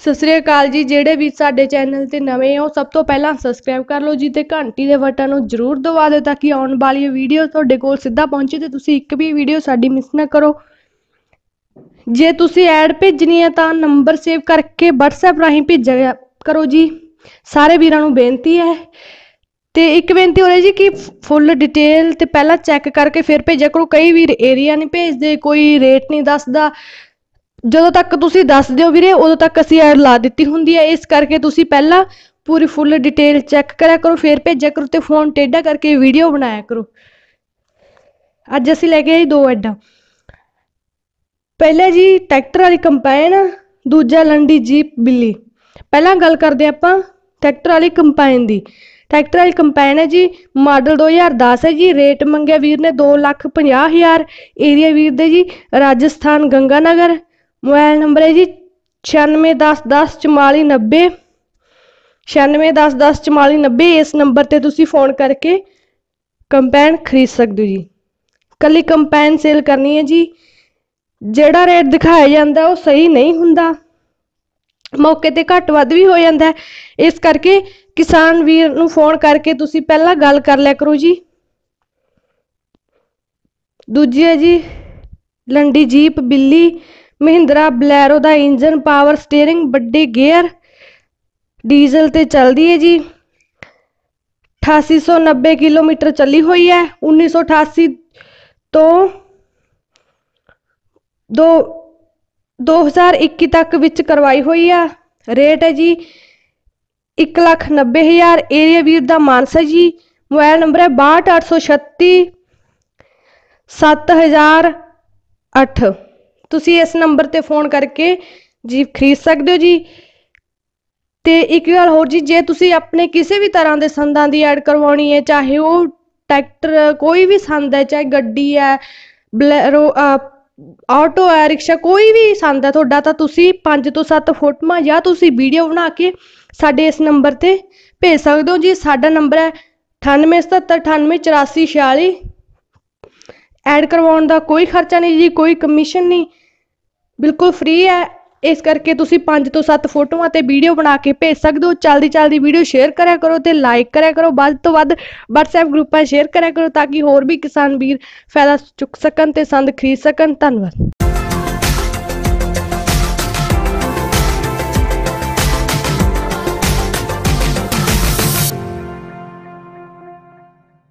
ਸਤਿ ਸ੍ਰੀ ਅਕਾਲ ਜੀ, ਜਿਹੜੇ ਵੀ ਸਾਡੇ ਚੈਨਲ ਤੇ ਨਵੇਂ ਹੋ, ਸਭ ਤੋਂ ਪਹਿਲਾਂ ਸਬਸਕ੍ਰਾਈਬ ਕਰ ਲਓ ਜੀ ਤੇ ਘੰਟੀ ਦੇ ਬਟਨ ਨੂੰ ਜ਼ਰੂਰ ਦਬਾ ਦਿਓ ਤਾਂ ਕਿ ਆਉਣ ਵਾਲੀ ਵੀਡੀਓ ਤੁਹਾਡੇ ਕੋਲ ਸਿੱਧਾ ਪਹੁੰਚੇ ਤੇ ਤੁਸੀਂ ਇੱਕ ਵੀ ਵੀਡੀਓ ਸਾਡੀ ਮਿਸ ਨਾ ਕਰੋ। ਜੇ ਤੁਸੀਂ ਐਡ ਭੇਜਣੀ ਹੈ ਤਾਂ ਨੰਬਰ ਸੇਵ ਕਰਕੇ WhatsApp ਰਾਹੀਂ ਭੇਜਿਆ ਕਰੋ ਜੀ। ਸਾਰੇ ਵੀਰਾਂ ਨੂੰ ਬੇਨਤੀ ਹੈ। ਤੇ ਇੱਕ ਬੇਨਤੀ ਹੋ ਰਹੀ ਜੀ ਕਿ ਫੁੱਲ ਡਿਟੇਲ ਤੇ ਪਹਿਲਾਂ ਚੈੱਕ ਕਰਕੇ ਫਿਰ ਭੇਜਿਆ ਕਰੋ। ਕਈ ਵੀ ਏਰੀਆ ਨਹੀਂ ਭੇਜਦੇ, ਕੋਈ ਰੇਟ ਨਹੀਂ ਦੱਸਦਾ। ਜਦੋਂ ਤੱਕ ਤੁਸੀਂ ਦੱਸ ਦਿਓ ਵੀਰੇ, ਉਦੋਂ ਤੱਕ ਅਸੀਂ ਐਡ ਲਾ ਦਿੱਤੀ ਹੁੰਦੀ ਹੈ। ਇਸ ਕਰਕੇ ਤੁਸੀਂ ਪਹਿਲਾਂ ਪੂਰੀ ਫੁੱਲ ਡਿਟੇਲ ਚੈੱਕ ਕਰਿਆ ਕਰੋ, ਫਿਰ ਭੇਜਿਆ ਕਰੋ ਤੇ ਫੋਨ ਟੇਢਾ ਕਰਕੇ ਵੀਡੀਓ ਬਣਾਇਆ ਕਰੋ। ਅੱਜ ਅਸੀਂ ਲੈ ਕੇ ਆਏ ਦੋ ਐਡਾਂ। ਪਹਿਲਾ ਜੀ ਟਰੈਕਟਰ ਵਾਲੀ ਕੰਪਾਈਨ ਦੂਜਾ ਲੰਡੀ ਜੀਪ ਬਿੱਲੀ। ਪਹਿਲਾਂ ਗੱਲ ਕਰਦੇ ਆਪਾਂ ਟਰੈਕਟਰ ਵਾਲੀ ਕੰਪਾਈਨ ਦੀ। ਟਰੈਕਟਰ ਵਾਲੀ ਕੰਪਾਈਨ ਹੈ ਜੀ, ਮਾਡਲ 2010 ਹੈ ਜੀ, ਰੇਟ ਮੰਗਿਆ ਵੀਰ ਨੇ 250000 ਏਰੀਆ ਵੀਰ ਦੇ ਜੀ, ਰਾਜਸਥਾਨ ਗੰਗਾਨਗਰ। ਮੋਬਾਈਲ ਨੰਬਰ ਹੈ ਜੀ 9610104490 9610104490 ਇਸ ਨੰਬਰ ਤੇ ਤੁਸੀਂ ਫੋਨ ਕਰਕੇ ਕੰਪੈਨ ਖਰੀਦ ਸਕਦੇ ਹੋ ਜੀ। ਕੱਲੀ ਕੰਪੈਨ ਸੇਲ ਕਰਨੀ ਹੈ ਜੀ। ਜਿਹੜਾ ਰੇਟ ਦਿਖਾਇਆ ਜਾਂਦਾ, ਉਹ ਸਹੀ ਨਹੀਂ ਹੁੰਦਾ। ਮੌਕੇ ਤੇ ਘੱਟ ਵੱਧ ਵੀ ਹੋ ਜਾਂਦਾ ਇਸ ਕਰਕੇ ਕਿਸਾਨ ਵੀਰ ਨੂੰ ਫੋਨ ਕਰਕੇ ਤੁਸੀਂ ਪਹਿਲਾਂ ਗੱਲ ਕਰ ਲਿਆ ਕਰੋ ਜੀ। ਦੂਜੀ ਹੈ ਜੀ, ਲੰਡੀ ਜੀਪ ਬਿੱਲੀ ਮਹਿੰਦਰਾ ਬਲੈਰੋ ਦਾ ਇੰਜਨ ਪਾਵਰ ਸਟੀਅਰਿੰਗ, ਵੱਡੇ ਗੇਅਰ, ਡੀਜ਼ਲ ਤੇ ਚੱਲਦੀ ਹੈ ਜੀ। 8890 ਕਿਲੋਮੀਟਰ ਚੱਲੀ ਹੋਈ ਹੈ। 1988 ਤੋਂ ਦੋ 2021 ਤੱਕ ਵਿੱਚ ਕਰਵਾਈ ਹੋਈ ਆ। ਰੇਟ ਹੈ ਜੀ 190000 ਏਰੀਆ ਵੀਰ ਦਾ ਮਾਨਸਾ ਜੀ। ਮੋਬਾਈਲ ਨੰਬਰ ਹੈ 62836 7008 ਤੁਸੀਂ ਇਸ ਨੰਬਰ ਤੇ ਫੋਨ ਕਰਕੇ ਜੀ ਖਰੀਦ ਸਕਦੇ ਹੋ ਜੀ। ਤੇ ਇੱਕ ਗੱਲ ਹੋਰ ਜੀ, ਜੇ ਤੁਸੀਂ ਆਪਣੇ ਕਿਸੇ ਵੀ ਤਰ੍ਹਾਂ ਦੇ ਸੰਦਾਂ ਦੀ ਐਡ ਕਰਵਾਉਣੀ ਹੈ, ਚਾਹੇ ਉਹ ਟਰੈਕਟਰ, ਕੋਈ ਵੀ ਸੰਦ ਹੈ, ਚਾਹੇ ਗੱਡੀ ਹੈ, ਬਲੈਰੋ ਆਟੋ ਹੈ, ਰਿਕਸ਼ਾ, ਕੋਈ ਵੀ ਸੰਦ ਹੈ, ਤੁਹਾਡਾ ਤਾਂ ਤੁਸੀਂ 5 ਤੋਂ 7 ਫੋਟੋਆਂ ਜਾਂ ਤੁਸੀਂ ਵੀਡੀਓ ਬਣਾ ਕੇ ਸਾਡੇ ਇਸ ਨੰਬਰ ਤੇ ਭੇਜ ਸਕਦੇ ਹੋ ਜੀ। ਸਾਡਾ ਨੰਬਰ ਹੈ 9877988446 ਐਡ ਕਰਵਾਉਣ ਦਾ ਕੋਈ ਖਰਚਾ ਨਹੀਂ ਜੀ, ਕੋਈ ਕਮਿਸ਼ਨ ਨਹੀਂ। ਬਿਲਕੁਲ ਫ੍ਰੀ ਹੈ। ਇਸ ਕਰਕੇ ਤੁਸੀਂ 5 ਤੋਂ 7 ਫੋਟੋਆਂ ਤੇ ਵੀਡੀਓ ਬਣਾ ਕੇ ਭੇਜ ਸਕਦੇ ਹੋ। ਚਲਦੀ ਚਲਦੀ ਵੀਡੀਓ ਸ਼ੇਅਰ ਕਰਿਆ ਕਰੋ ਤੇ ਲਾਈਕ ਕਰਿਆ ਕਰੋ। ਵੱਧ ਤੋਂ ਵੱਧ WhatsApp ਗਰੁੱਪਾਂ ਸ਼ੇਅਰ ਕਰਿਆ ਕਰੋ ਤਾਂ ਕਿ ਹੋਰ ਵੀ ਕਿਸਾਨ ਵੀਰ ਫਾਇਦਾ ਚੁੱਕ ਸਕਣ ਤੇ ਸੰਦ ਖਰੀਦ ਸਕਣ। ਧੰਨਵਾਦ।